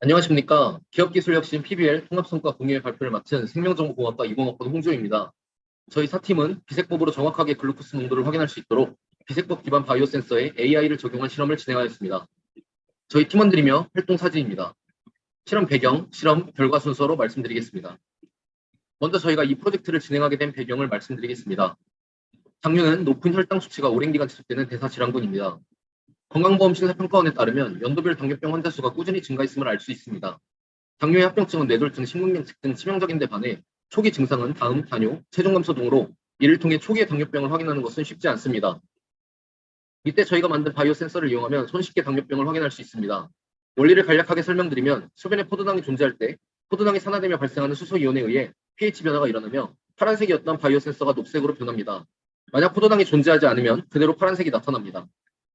안녕하십니까. 기업기술혁신 PBL 통합성과 공유의 발표를 맡은 생명정보공학과 이공학번 홍조입니다. 저희 사팀은 비색법으로 정확하게 글루코스 농도를 확인할 수 있도록 비색법 기반 바이오 센서에 AI를 적용한 실험을 진행하였습니다. 저희 팀원들이며 활동 사진입니다. 실험 배경, 실험 결과 순서로 말씀드리겠습니다. 먼저 저희가 이 프로젝트를 진행하게 된 배경을 말씀드리겠습니다. 당뇨는 높은 혈당 수치가 오랜 기간 지속되는 대사질환군입니다. 건강보험 심사평가원에 따르면 연도별 당뇨병 환자 수가 꾸준히 증가했음을 알 수 있습니다. 당뇨의 합병증은 뇌졸중, 심근경색 등 치명적인 데 반해 초기 증상은 다음 당뇨, 체중 감소 등으로 이를 통해 초기의 당뇨병을 확인하는 것은 쉽지 않습니다. 이때 저희가 만든 바이오 센서를 이용하면 손쉽게 당뇨병을 확인할 수 있습니다. 원리를 간략하게 설명드리면 소변에 포도당이 존재할 때 포도당이 산화되며 발생하는 수소이온에 의해 pH 변화가 일어나며 파란색이었던 바이오 센서가 녹색으로 변합니다. 만약 포도당이 존재하지 않으면 그대로 파란색이 나타납니다.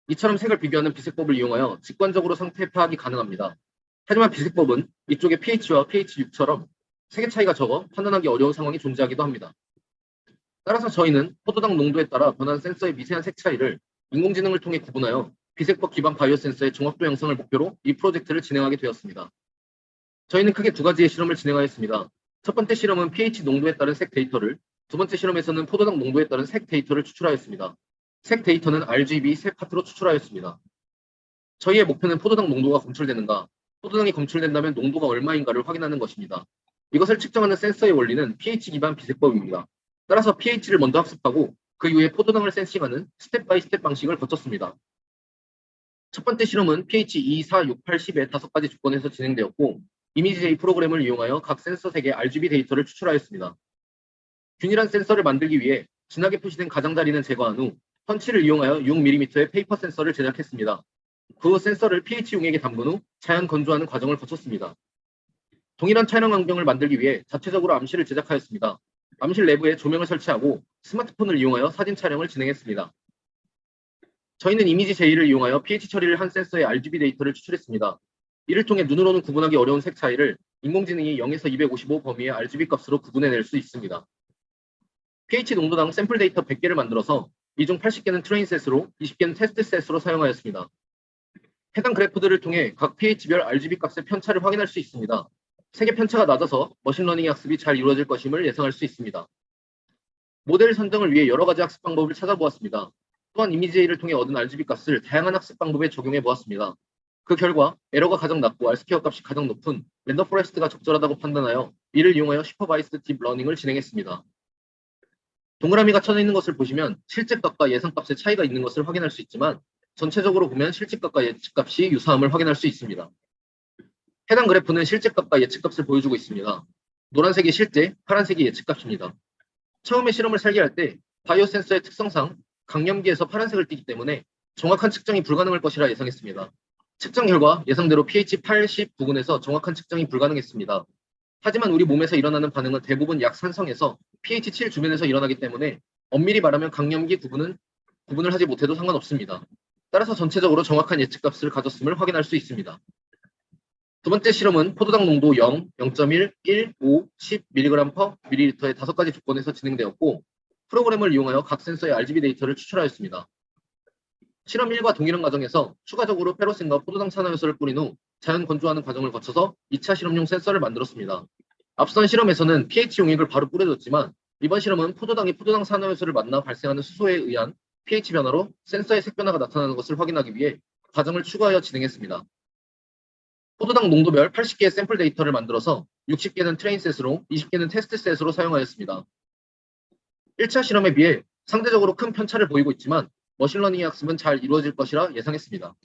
이처럼 색을 비교하는 비색법을 이용하여 직관적으로 상태 파악이 가능합니다. 하지만 비색법은 이쪽의 pH와 pH6처럼 색의 차이가 적어 판단하기 어려운 상황이 존재하기도 합니다. 따라서 저희는 포도당 농도에 따라 변한 센서의 미세한 색 차이를 인공지능을 통해 구분하여 비색법 기반 바이오 센서의 종합도 형성을 목표로 이 프로젝트를 진행하게 되었습니다. 저희는 크게 두 가지의 실험을 진행하였습니다. 첫 번째 실험은 pH 농도에 따른 색 데이터를, 두 번째 실험에서는 포도당 농도에 따른 색 데이터를 추출하였습니다. 색 데이터는 RGB 색 파트로 추출하였습니다. 저희의 목표는 포도당 농도가 검출되는가, 포도당이 검출된다면 농도가 얼마인가를 확인하는 것입니다. 이것을 측정하는 센서의 원리는 pH 기반 비색법입니다. 따라서 pH를 먼저 학습하고 그 이후에 포도당을 센싱하는 스텝 바이 스텝 방식을 거쳤습니다. 첫 번째 실험은 pH 2, 4, 6, 8, 10의 다섯 가지 조건에서 진행되었고 이미지제이 프로그램을 이용하여 각 센서 색의 RGB 데이터를 추출하였습니다. 균일한 센서를 만들기 위해 진하게 표시된 가장자리는 제거한 후 펀치를 이용하여 6mm의 페이퍼 센서를 제작했습니다. 그후 센서를 pH 용액에 담근 후 자연 건조하는 과정을 거쳤습니다. 동일한 촬영 환경을 만들기 위해 자체적으로 암실을 제작하였습니다. 암실 내부에 조명을 설치하고 스마트폰을 이용하여 사진 촬영을 진행했습니다. 저희는 이미지 제이를 이용하여 pH 처리를 한 센서의 RGB 데이터를 추출했습니다. 이를 통해 눈으로는 구분하기 어려운 색 차이를 인공지능이 0에서 255 범위의 RGB 값으로 구분해낼 수 있습니다. pH 농도당 샘플 데이터 100개를 만들어서 이 중 80개는 트레인 셋으로 20개는 테스트 셋으로 사용하였습니다. 해당 그래프들을 통해 각 pH별 RGB 값의 편차를 확인할 수 있습니다. 색의 편차가 낮아서 머신러닝 학습이 잘 이루어질 것임을 예상할 수 있습니다. 모델 선정을 위해 여러 가지 학습 방법을 찾아보았습니다. 또한 이미지를 통해 얻은 RGB 값을 다양한 학습 방법에 적용해 보았습니다. 그 결과 에러가 가장 낮고 R스퀘어 값이 가장 높은 랜더 포레스트가 적절하다고 판단하여 이를 이용하여 슈퍼바이스드 딥 러닝을 진행했습니다. 동그라미가 쳐져 있는 것을 보시면 실제값과 예상값의 차이가 있는 것을 확인할 수 있지만 전체적으로 보면 실제값과 예측값이 유사함을 확인할 수 있습니다. 해당 그래프는 실제값과 예측값을 보여주고 있습니다. 노란색이 실제, 파란색이 예측값입니다. 처음에 실험을 설계할 때 바이오 센서의 특성상 강염기에서 파란색을 띠기 때문에 정확한 측정이 불가능할 것이라 예상했습니다. 측정 결과 예상대로 pH 80 부근에서 정확한 측정이 불가능했습니다. 하지만 우리 몸에서 일어나는 반응은 대부분 약 산성에서 pH 7 주변에서 일어나기 때문에 엄밀히 말하면 강염기 구분은 구분을 하지 못해도 상관없습니다. 따라서 전체적으로 정확한 예측값을 가졌음을 확인할 수 있습니다. 두 번째 실험은 포도당 농도 0, 0.1, 1, 5, 10mg/ml의 다섯 가지 조건에서 진행되었고 프로그램을 이용하여 각 센서의 RGB 데이터를 추출하였습니다. 실험 1과 동일한 과정에서 추가적으로 페로신과 포도당 산화효소를 뿌린 후 자연 건조하는 과정을 거쳐서 2차 실험용 센서를 만들었습니다. 앞선 실험에서는 pH 용액을 바로 뿌려줬지만 이번 실험은 포도당이 포도당 산화효소를 만나 발생하는 수소에 의한 pH 변화로 센서의 색 변화가 나타나는 것을 확인하기 위해 과정을 추가하여 진행했습니다. 포도당 농도별 80개의 샘플 데이터를 만들어서 60개는 트레인셋으로 20개는 테스트셋으로 사용하였습니다. 1차 실험에 비해 상대적으로 큰 편차를 보이고 있지만 머신러닝 학습은 잘 이루어질 것이라 예상했습니다.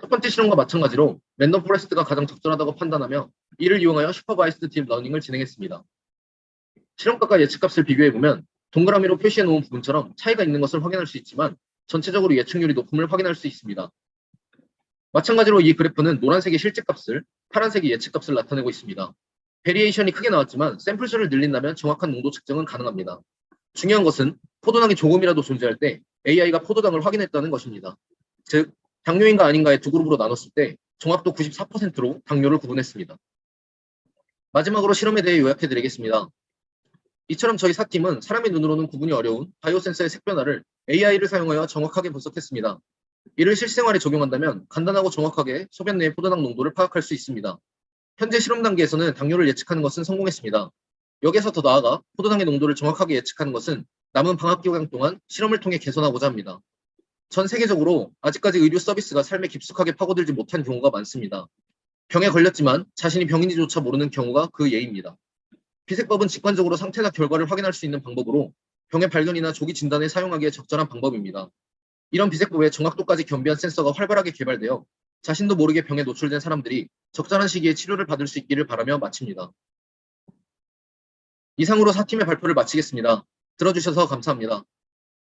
첫 번째 실험과 마찬가지로 랜덤 포레스트가 가장 적절하다고 판단하며 이를 이용하여 슈퍼바이스드 딥 러닝을 진행했습니다. 실험값과 예측값을 비교해보면 동그라미로 표시해 놓은 부분처럼 차이가 있는 것을 확인할 수 있지만 전체적으로 예측률이 높음을 확인할 수 있습니다. 마찬가지로 이 그래프는 노란색이 실제값을, 파란색이 예측값을 나타내고 있습니다. 베리에이션이 크게 나왔지만 샘플 수를 늘린다면 정확한 농도 측정은 가능합니다. 중요한 것은 포도당이 조금이라도 존재할 때 AI가 포도당을 확인했다는 것입니다. 즉, 당뇨인가 아닌가의 두 그룹으로 나눴을 때 정확도 94%로 당뇨를 구분했습니다. 마지막으로 실험에 대해 요약해 드리겠습니다. 이처럼 저희 사팀은 사람의 눈으로는 구분이 어려운 바이오 센서의 색 변화를 AI를 사용하여 정확하게 분석했습니다. 이를 실생활에 적용한다면 간단하고 정확하게 소변 내의 포도당 농도를 파악할 수 있습니다. 현재 실험 단계에서는 당뇨를 예측하는 것은 성공했습니다. 여기서 더 나아가 포도당의 농도를 정확하게 예측하는 것은 남은 방학 기간 동안 실험을 통해 개선하고자 합니다. 전 세계적으로 아직까지 의료 서비스가 삶에 깊숙하게 파고들지 못한 경우가 많습니다. 병에 걸렸지만 자신이 병인지조차 모르는 경우가 그 예입니다. 비색법은 직관적으로 상태나 결과를 확인할 수 있는 방법으로 병의 발견이나 조기 진단에 사용하기에 적절한 방법입니다. 이런 비색법에 정확도까지 겸비한 센서가 활발하게 개발되어 자신도 모르게 병에 노출된 사람들이 적절한 시기에 치료를 받을 수 있기를 바라며 마칩니다. 이상으로 4팀의 발표를 마치겠습니다. 들어주셔서 감사합니다.